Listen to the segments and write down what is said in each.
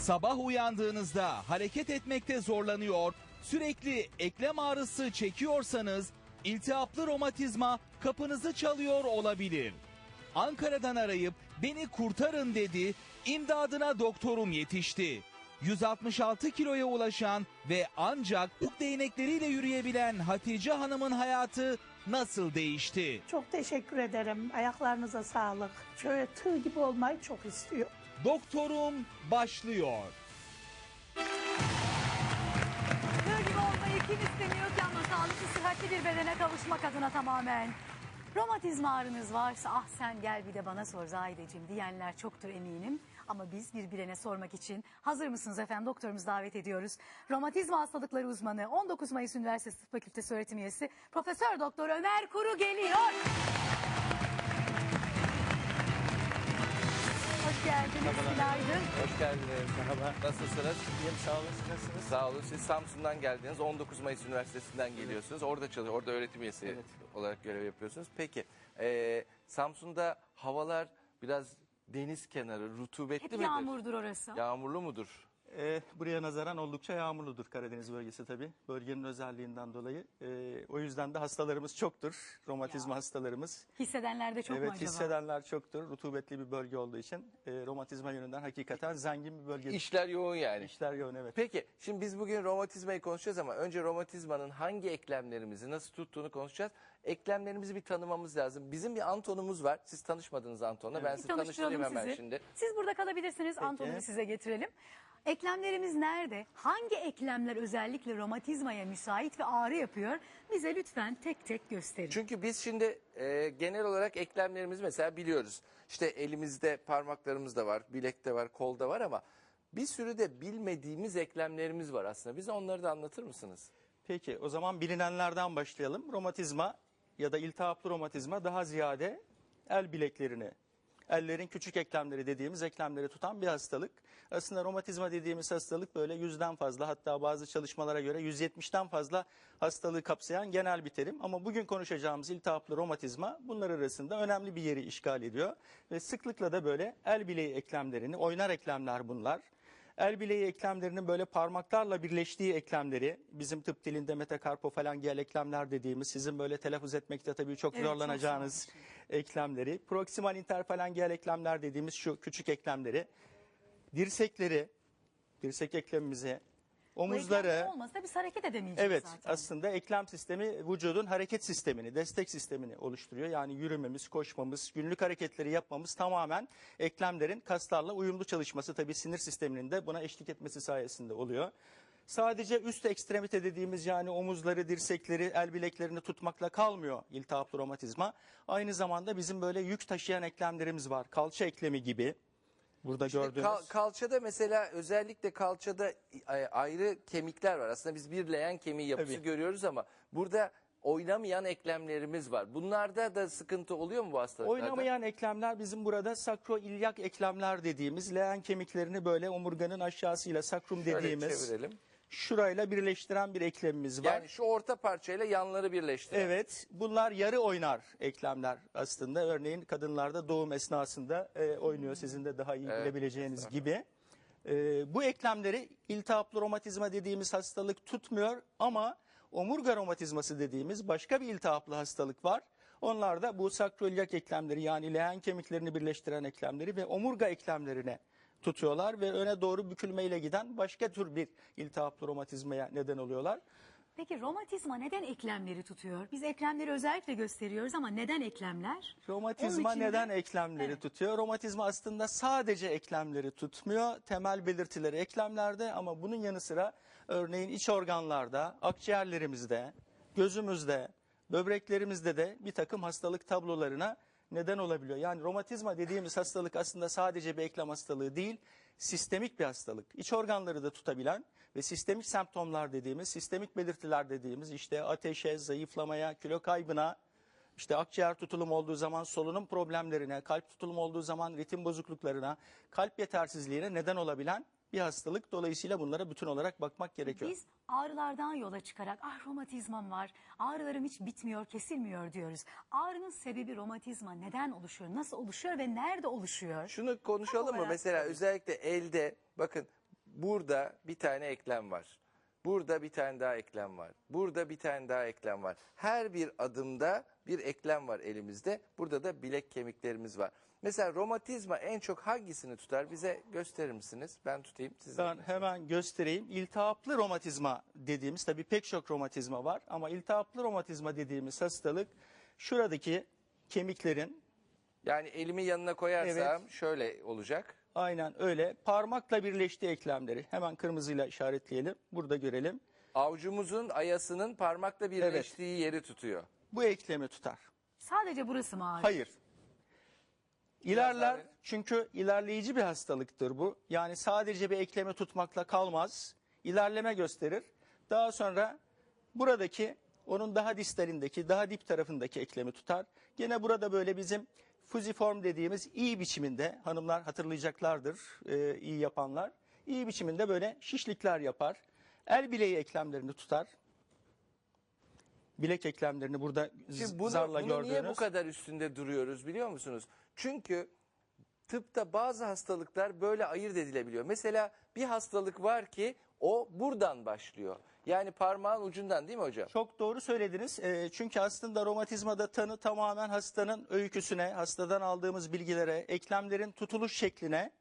Sabah uyandığınızda hareket etmekte zorlanıyor, sürekli eklem ağrısı çekiyorsanız iltihaplı romatizma kapınızı çalıyor olabilir. Ankara'dan arayıp beni kurtarın dedi, imdadına doktorum yetişti. 166 kiloya ulaşan ve ancak uk değnekleriyle yürüyebilen Hatice Hanım'ın hayatı nasıl değişti? Çok teşekkür ederim. Ayaklarınıza sağlık. Şöyle tığ gibi olmayı çok istiyor. Doktorum başlıyor. Tığ gibi olmayı kim istemiyor ki ama sağlıklı sıhhatli bir bedene kavuşmak adına tamamen. Romatizma ağrınız varsa ah sen gel bir de bana sor Zahideciğim diyenler çoktur eminim. Ama biz bir bilene sormak için hazır mısınız efendim doktorumuzu davet ediyoruz. Romatizma hastalıkları uzmanı 19 Mayıs Üniversitesi Tıp Fakültesi öğretim üyesi Profesör Doktor Ömer Kuru geliyor. Günaydın. Hoş geldiniz. Merhaba. Nasılsınız? İyiyim sağ olun. Siz nasılsınız? Sağ olun. Siz Samsun'dan geldiniz. 19 Mayıs Üniversitesi'nden geliyorsunuz. Orada çalışıyor. Orada öğretim üyesi Evet. olarak görev yapıyorsunuz. Peki. eee, Samsun'da havalar biraz deniz kenarı, rutubetli Hep midir? yağmurdur orası. Yağmurlu mudur? Ee, buraya nazaran oldukça yağmurludur Karadeniz bölgesi tabii. Bölgenin özelliğinden dolayı. Ee, o yüzden de hastalarımız çoktur. Romatizma Ya. hastalarımız. Hissedenler de çok mu evet acaba? hissedenler çoktur. Rutubetli bir bölge olduğu için e, romatizma yönünden hakikaten zengin bir bölge. İşler yoğun yani. İşler yoğun evet. Peki şimdi biz bugün romatizmayı konuşacağız ama önce romatizmanın hangi eklemlerimizi nasıl tuttuğunu konuşacağız. Eklemlerimizi bir tanımamız lazım. Bizim bir Anton'umuz var. Siz tanışmadınız Anton'la. Ben Bir sizi tanıştıralım tanıştırayım hemen sizi. şimdi. Siz burada kalabilirsiniz. Anton'u size getirelim. Eklemlerimiz nerede? Hangi eklemler özellikle romatizmaya müsait ve ağrı yapıyor? Bize lütfen tek tek gösterin. Çünkü biz şimdi e, genel olarak eklemlerimizi mesela biliyoruz. İşte elimizde parmaklarımız da var, bilekte var, kolda var ama bir sürü de bilmediğimiz eklemlerimiz var aslında. Bize onları da anlatır mısınız? Peki o zaman bilinenlerden başlayalım. Romatizma ya da iltihaplı romatizma daha ziyade el bileklerini, ellerin küçük eklemleri dediğimiz eklemleri tutan bir hastalık. Aslında romatizma dediğimiz hastalık böyle yüzden fazla hatta bazı çalışmalara göre 170'ten fazla hastalığı kapsayan genel bir terim. Ama bugün konuşacağımız iltihaplı romatizma bunlar arasında önemli bir yeri işgal ediyor. Ve sıklıkla da böyle el bileği eklemlerini, oynar eklemler bunlar. El bileği eklemlerinin böyle parmaklarla birleştiği eklemleri, bizim tıp dilinde metakarpofalangiyal eklemler dediğimiz, sizin böyle telaffuz etmekte tabii çok Evet, çok zorlanacağınız eklemleri, proksimal interfalangiyal eklemler dediğimiz şu küçük eklemleri, dirsekleri, dirsek eklemimizi, omuzları, eklemler olmasa biz hareket edemeyeceğiz Evet zaten. aslında eklem sistemi vücudun hareket sistemini, destek sistemini oluşturuyor. Yani yürümemiz, koşmamız, günlük hareketleri yapmamız tamamen eklemlerin kaslarla uyumlu çalışması tabii sinir sisteminin de buna eşlik etmesi sayesinde oluyor. Sadece üst ekstremite dediğimiz yani omuzları, dirsekleri, el bileklerini tutmakla kalmıyor iltihaplı romatizma. Aynı zamanda bizim böyle yük taşıyan eklemlerimiz var. Kalça eklemi gibi. Burada gördüğünüz. Kal- kalçada mesela özellikle kalçada e, ayrı kemikler var. Aslında biz bir leğen kemiği yapısı Tabii. görüyoruz ama burada oynamayan eklemlerimiz var. Bunlarda da sıkıntı oluyor mu bu hastalıklarda? Oynamayan eklemler bizim burada sakroilyak eklemler dediğimiz leğen kemiklerini böyle omurganın aşağısıyla sakrum Şöyle dediğimiz çevirelim. Şurayla birleştiren bir eklemimiz var. Yani şu orta parçayla yanları birleştiren. Evet bunlar yarı oynar eklemler aslında. Örneğin kadınlarda doğum esnasında e, oynuyor sizin de daha iyi Evet, bilebileceğiniz gibi. E, bu eklemleri iltihaplı romatizma dediğimiz hastalık tutmuyor ama omurga romatizması dediğimiz başka bir iltihaplı hastalık var. Onlar da bu sakroilyak eklemleri yani leğen kemiklerini birleştiren eklemleri ve omurga eklemlerine tutuyorlar ve öne doğru bükülmeyle giden başka tür bir iltihaplı romatizmaya neden oluyorlar. Peki romatizma neden eklemleri tutuyor? Biz eklemleri özellikle gösteriyoruz ama neden eklemler? Romatizma Onun için de- neden eklemleri Evet. tutuyor? Romatizma aslında sadece eklemleri tutmuyor. Temel belirtileri eklemlerde ama bunun yanı sıra örneğin iç organlarda, akciğerlerimizde, gözümüzde, böbreklerimizde de bir takım hastalık tablolarına neden olabiliyor. Yani romatizma dediğimiz hastalık aslında sadece bir eklem hastalığı değil, sistemik bir hastalık. İç organları da tutabilen ve sistemik semptomlar dediğimiz, sistemik belirtiler dediğimiz işte ateşe, zayıflamaya, kilo kaybına, işte akciğer tutulum olduğu zaman solunum problemlerine, kalp tutulum olduğu zaman ritim bozukluklarına, kalp yetersizliğine neden olabilen bir hastalık. Dolayısıyla bunlara bütün olarak bakmak gerekiyor. Biz ağrılardan yola çıkarak ah romatizmam var, ağrılarım hiç bitmiyor, kesilmiyor diyoruz. Ağrının sebebi romatizma neden oluşuyor, nasıl oluşuyor ve nerede oluşuyor? Şunu konuşalım mı? Mesela özellikle elde bakın burada bir tane eklem var. Burada bir tane daha eklem var. Burada bir tane daha eklem var. Her bir adımda bir eklem var elimizde. Burada da bilek kemiklerimiz var. Mesela romatizma en çok hangisini tutar? Bize gösterir misiniz? Ben tutayım. Siz Ben hemen göstereyim. İltihaplı romatizma dediğimiz tabii pek çok romatizma var ama iltihaplı romatizma dediğimiz hastalık şuradaki kemiklerin Yani elimi yanına koyarsam şöyle olacak. aynen öyle parmakla birleştiği eklemleri hemen kırmızıyla işaretleyelim. Burada görelim. Avucumuzun ayasının parmakla birleştiği yeri tutuyor. Bu eklemi tutar. Sadece burası mı ağrıyor? Hayır. İlerler çünkü ilerleyici bir hastalıktır bu. Yani sadece bir eklemi tutmakla kalmaz. İlerleme gösterir. Daha sonra buradaki onun daha distalindeki, daha dip tarafındaki eklemi tutar. Gene burada böyle bizim fuziform dediğimiz iyi biçiminde hanımlar hatırlayacaklardır e, iyi yapanlar. iyi biçiminde böyle şişlikler yapar. El bileği eklemlerini tutar. Bilek eklemlerini burada Şimdi bunu, zarla bunu gördüğünüz. niye bu kadar üstünde duruyoruz biliyor musunuz? Çünkü tıpta bazı hastalıklar böyle ayırt edilebiliyor. Mesela bir hastalık var ki o buradan başlıyor. Yani parmağın ucundan değil mi hocam? Çok doğru söylediniz. Ee, çünkü aslında romatizmada tanı tamamen hastanın öyküsüne, hastadan aldığımız bilgilere, eklemlerin tutuluş şekline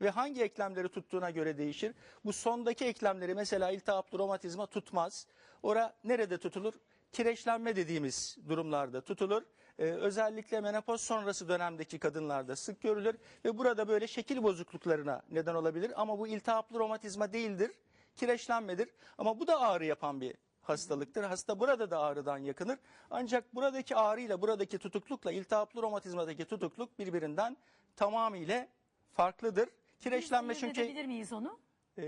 ve hangi eklemleri tuttuğuna göre değişir. Bu sondaki eklemleri mesela iltihaplı romatizma tutmaz. Ora nerede tutulur? Kireçlenme dediğimiz durumlarda tutulur. Ee, özellikle menopoz sonrası dönemdeki kadınlarda sık görülür ve burada böyle şekil bozukluklarına neden olabilir. Ama bu iltihaplı romatizma değildir kireçlenmedir. Ama bu da ağrı yapan bir hastalıktır. Hasta burada da ağrıdan yakınır. Ancak buradaki ağrıyla buradaki tutuklukla iltihaplı romatizmadaki tutukluk birbirinden tamamıyla farklıdır. Kireçlenme çünkü miyiz onu? e,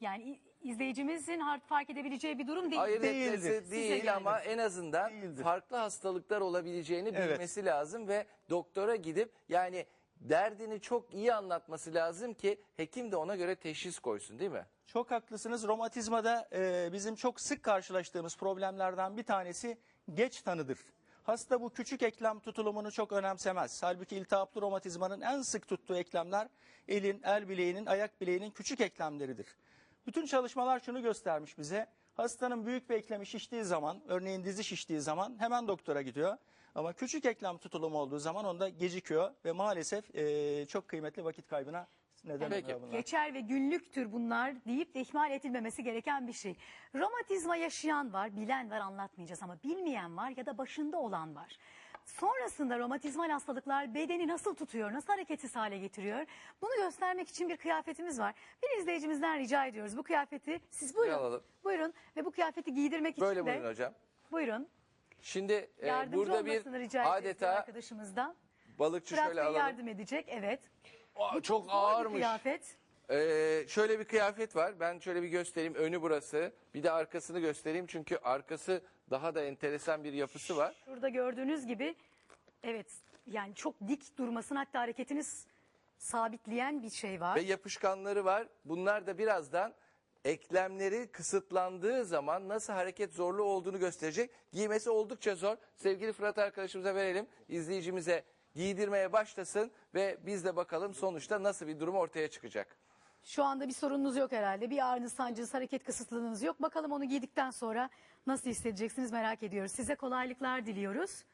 Yani izleyicimizin hard fark edebileceği bir durum değil. Ayırt Değildir. etmesi Size değil göre ama en azından Değildir. farklı hastalıklar olabileceğini Evet. bilmesi lazım ve doktora gidip yani derdini çok iyi anlatması lazım ki hekim de ona göre teşhis koysun değil mi? Çok haklısınız. Romatizmada e, bizim çok sık karşılaştığımız problemlerden bir tanesi geç tanıdır. Hasta bu küçük eklem tutulumunu çok önemsemez. Halbuki iltihaplı romatizmanın en sık tuttuğu eklemler elin, el bileğinin, ayak bileğinin küçük eklemleridir. Bütün çalışmalar şunu göstermiş bize. Hastanın büyük bir eklemi şiştiği zaman, örneğin dizi şiştiği zaman hemen doktora gidiyor. Ama küçük eklem tutulumu olduğu zaman onda gecikiyor ve maalesef e, çok kıymetli vakit kaybına neden Peki. oluyor bunlar. Geçer ve günlüktür bunlar deyip de ihmal edilmemesi gereken bir şey. Romatizma yaşayan var, bilen var anlatmayacağız ama bilmeyen var ya da başında olan var. Sonrasında romatizmal hastalıklar bedeni nasıl tutuyor, nasıl hareketsiz hale getiriyor? Bunu göstermek için bir kıyafetimiz var. Bir izleyicimizden rica ediyoruz bu kıyafeti. Siz buyurun. alalım. Buyurun ve bu kıyafeti giydirmek Böyle için de buyurun hocam. buyurun. Şimdi e, Yardımcı burada bir olmasını rica edeceğiz adeta arkadaşımızdan. balıkçı Fırat şöyle Bey alalım. yardım edecek. Evet. Aa, çok Zor bir ağırmış. kıyafet. Ee, şöyle bir kıyafet var. Ben şöyle bir göstereyim. Önü burası. Bir de arkasını göstereyim. Çünkü arkası daha da enteresan bir yapısı var. Şurada gördüğünüz gibi evet yani çok dik durmasını hatta hareketiniz sabitleyen bir şey var. Ve yapışkanları var. Bunlar da birazdan eklemleri kısıtlandığı zaman nasıl hareket zorlu olduğunu gösterecek. Giymesi oldukça zor. Sevgili Fırat arkadaşımıza verelim. İzleyicimize giydirmeye başlasın ve biz de bakalım sonuçta nasıl bir durum ortaya çıkacak. Şu anda bir sorununuz yok herhalde. Bir ağrınız, sancınız, hareket kısıtlılığınız yok. Bakalım onu giydikten sonra nasıl hissedeceksiniz merak ediyoruz. Size kolaylıklar diliyoruz.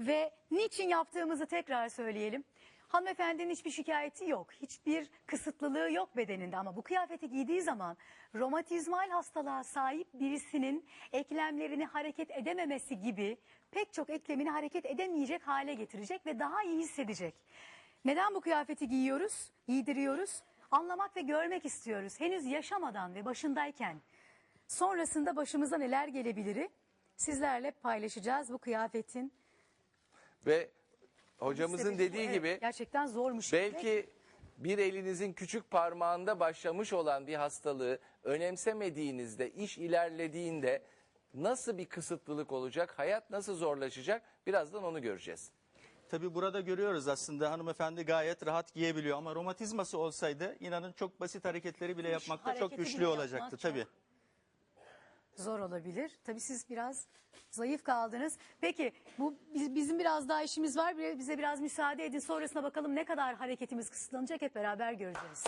Ve niçin yaptığımızı tekrar söyleyelim. Hanımefendinin hiçbir şikayeti yok. Hiçbir kısıtlılığı yok bedeninde ama bu kıyafeti giydiği zaman romatizmal hastalığa sahip birisinin eklemlerini hareket edememesi gibi pek çok eklemini hareket edemeyecek hale getirecek ve daha iyi hissedecek. Neden bu kıyafeti giyiyoruz, giydiriyoruz? Anlamak ve görmek istiyoruz. Henüz yaşamadan ve başındayken sonrasında başımıza neler gelebiliri sizlerle paylaşacağız bu kıyafetin. Ve hocamızın dediği Evet, gibi gerçekten zormuş. Belki bir elinizin küçük parmağında başlamış olan bir hastalığı önemsemediğinizde, iş ilerlediğinde nasıl bir kısıtlılık olacak, hayat nasıl zorlaşacak birazdan onu göreceğiz. Tabii burada görüyoruz aslında hanımefendi gayet rahat giyebiliyor ama romatizması olsaydı inanın çok basit hareketleri bile yapmakta çok hareketi güçlü bile olacaktı yapmak çok- tabii. Zor olabilir. Tabii siz biraz zayıf kaldınız. Peki bu biz- bizim biraz daha işimiz var. Bize biraz müsaade edin. Sonrasına bakalım ne kadar hareketimiz kısıtlanacak hep beraber göreceğiz.